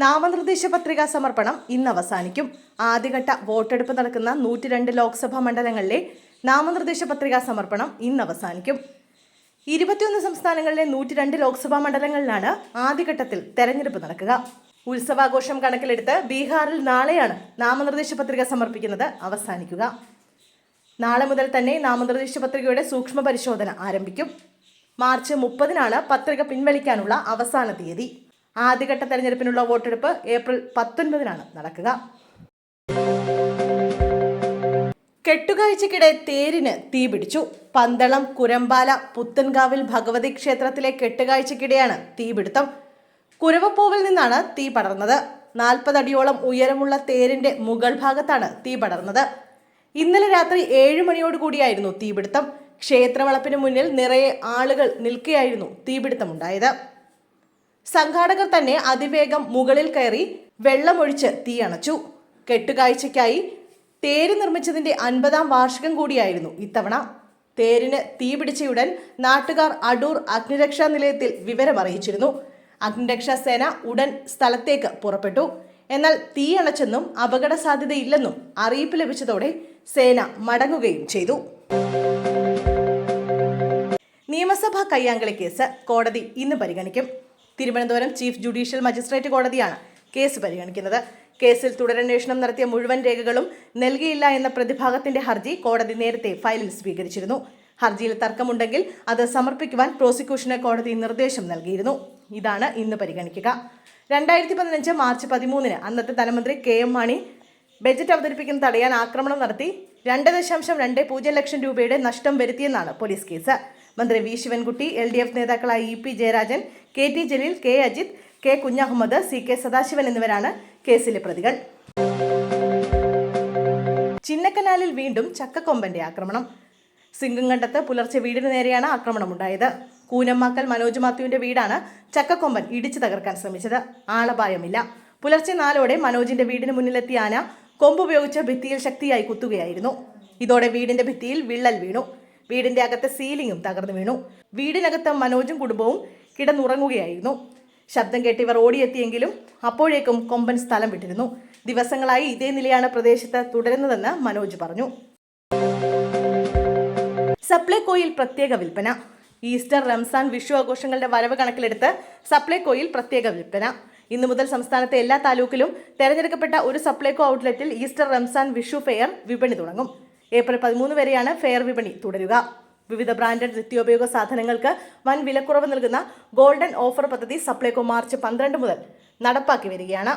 നാമനിർദ്ദേശ പത്രികാ സമർപ്പണം ഇന്ന് അവസാനിക്കും. ആദ്യഘട്ട വോട്ടെടുപ്പ് നടക്കുന്ന നൂറ്റി രണ്ട് ലോക്സഭാ മണ്ഡലങ്ങളിലെ നാമനിർദ്ദേശ പത്രികാ സമർപ്പണം ഇന്ന് അവസാനിക്കും. ഇരുപത്തിയൊന്ന് സംസ്ഥാനങ്ങളിലെ നൂറ്റി രണ്ട് ലോക്സഭാ മണ്ഡലങ്ങളിലാണ് ആദ്യഘട്ടത്തിൽ തെരഞ്ഞെടുപ്പ് നടക്കുക. ഉത്സവാഘോഷം കണക്കിലെടുത്ത് ബീഹാറിൽ നാളെയാണ് നാമനിർദ്ദേശ പത്രിക സമർപ്പിക്കുന്നത് അവസാനിക്കുക. നാളെ മുതൽ തന്നെ നാമനിർദ്ദേശ പത്രികയുടെ സൂക്ഷ്മ പരിശോധന ആരംഭിക്കും. മാർച്ച് മുപ്പതിനാണ് പത്രിക പിൻവലിക്കാനുള്ള അവസാന തീയതി. ആദ്യഘട്ട തെരഞ്ഞെടുപ്പിനുള്ള വോട്ടെടുപ്പ് ഏപ്രിൽ പത്തൊൻപതിനാണ്. നടക്കുക. കെട്ടുകാഴ്ചക്കിടെ തേരിന് തീപിടിച്ചു പന്തളം കുരമ്പാല പുത്തൻകാവിൽ ഭഗവതി ക്ഷേത്രത്തിലെ കെട്ടുകാഴ്ചക്കിടെയാണ് തീപിടുത്തം കുരവപ്പൂവിൽ നിന്നാണ് തീ പടർന്നത്. നാൽപ്പതടിയോളം ഉയരമുള്ള തേരിന്റെ മുകൾ ഭാഗത്താണ് തീ പടർന്നത്. ഇന്നലെ രാത്രി ഏഴ് മണിയോടുകൂടിയായിരുന്നു തീപിടുത്തം ക്ഷേത്രവളപ്പിന് മുന്നിൽ നിറയെ ആളുകൾ നിൽക്കുകയായിരുന്നു തീപിടുത്തമുണ്ടായത് സംഘാടകർ തന്നെ അതിവേഗം മുകളിൽ കയറി വെള്ളമൊഴിച്ച് തീയണച്ചു കെട്ടുകാഴ്ചയ്ക്കായി തേര് നിർമ്മിച്ചതിന്റെ അൻപതാം വാർഷികം കൂടിയായിരുന്നു ഇത്തവണ. തേരിന് തീപിടിച്ചയുടൻ നാട്ടുകാർ അടൂർ അഗ്നിരക്ഷാ നിലയത്തിൽ വിവരമറിയിച്ചിരുന്നു അഗ്നിരക്ഷാ സേന ഉടൻ സ്ഥലത്തേക്ക് പുറപ്പെട്ടു. എന്നാൽ തീയണച്ചെന്നും അപകട സാധ്യതയില്ലെന്നും അറിയിപ്പ് ലഭിച്ചതോടെ സേന മടങ്ങുകയും ചെയ്തു. നിയമസഭാ കയ്യാങ്കളി കേസ് കോടതി ഇന്ന് പരിഗണിക്കും. തിരുവനന്തപുരം ചീഫ് ജുഡീഷ്യൽ മജിസ്ട്രേറ്റ് കോടതിയാണ് കേസ് പരിഗണിക്കുന്നത്. കേസിൽ തുടരന്വേഷണം നടത്തിയ മുഴുവൻ രേഖകളും നൽകിയില്ല എന്ന പ്രതിഭാഗത്തിന്റെ ഹർജി കോടതി നേരത്തെ ഫയലിൽ സ്വീകരിച്ചിരുന്നു. ഹർജിയിൽ തർക്കമുണ്ടെങ്കിൽ അത് സമർപ്പിക്കുവാൻ പ്രോസിക്യൂഷന് കോടതി നിർദ്ദേശം നൽകിയിരുന്നു. ഇതാണ് ഇന്ന് പരിഗണിക്കുക. രണ്ടായിരത്തി പതിനഞ്ച് മാർച്ച് പതിമൂന്നിന് അന്നത്തെ ധനമന്ത്രി കെ എം മാണി ബജറ്റ് അവതരിപ്പിക്കുന്ന തടയാൻ ആക്രമണം നടത്തി രണ്ട് ദശാംശം രണ്ട് പൂജ്യം ലക്ഷം രൂപയുടെ നഷ്ടം വരുത്തിയെന്നാണ് പോലീസ് കേസ്. മന്ത്രി V Sivankutty L D F നേതാക്കളായ E P Jayarajan K T Jaleel K Ajith K Kunhahammed C K Sadasivan എന്നിവരാണ് കേസിലെ പ്രതികൾ. ചിന്നക്കനാലിൽ വീണ്ടും ചക്കക്കൊമ്പന്റെ ആക്രമണം. സിംഗങ്കണ്ടത്ത് പുലർച്ചെ വീടിനു നേരെയാണ് ആക്രമണമുണ്ടായത്. കൂനമ്മാക്കൽ മനോജ് മാത്യുവിന്റെ വീടാണ് ചക്കക്കൊമ്പൻ ഇടിച്ചു തകർക്കാൻ ശ്രമിച്ചത്. ആളപായമില്ല. പുലർച്ചെ നാലോടെ മനോജിന്റെ വീടിന് മുന്നിലെത്തിയ ആന കൊമ്പുപയോഗിച്ച് ഭിത്തിയിൽ ശക്തിയായി കുത്തുകയായിരുന്നു. ഇതോടെ വീടിന്റെ ഭിത്തിയിൽ വിള്ളൽ വീണു. വീടിന്റെ അകത്തെ സീലിംഗും തകർന്നു വീണു. വീടിനകത്ത് മനോജും കുടുംബവും കിടന്നുറങ്ങുകയായിരുന്നു. ശബ്ദം കേട്ടിവർ ഓടിയെത്തിയെങ്കിലും അപ്പോഴേക്കും കൊമ്പൻ സ്ഥലം വിട്ടിരുന്നു. ദിവസങ്ങളായി ഇതേ നിലയാണ് പ്രദേശത്ത് തുടരുന്നതെന്ന് മനോജ് പറഞ്ഞു. സപ്ലൈകോയിൽ പ്രത്യേക വിൽപ്പന. ഈസ്റ്റർ റംസാൻ വിഷു ആഘോഷങ്ങളുടെ വരവ് കണക്കിലെടുത്ത് സപ്ലൈകോയിൽ പ്രത്യേക വിൽപ്പന. ഇന്നു മുതൽ സംസ്ഥാനത്തെ എല്ലാ താലൂക്കിലും തെരഞ്ഞെടുക്കപ്പെട്ട ഒരു സപ്ലൈകോ ഔട്ട്ലെറ്റിൽ ഈസ്റ്റർ റംസാൻ വിഷു ഫെയർ വിപണി തുടങ്ങും. ഏപ്രിൽ പതിമൂന്ന് വരെയാണ് ഫെയർ വിപണി തുടരുക. വിവിധ ബ്രാൻഡഡ് നിത്യോപയോഗ സാധനങ്ങൾക്ക് വൻ വിലക്കുറവ് നൽകുന്ന ഗോൾഡൻ ഓഫർ പദ്ധതി സപ്ലൈകോ മാർച്ച് പന്ത്രണ്ട് മുതൽ നടപ്പാക്കി വരികയാണ്.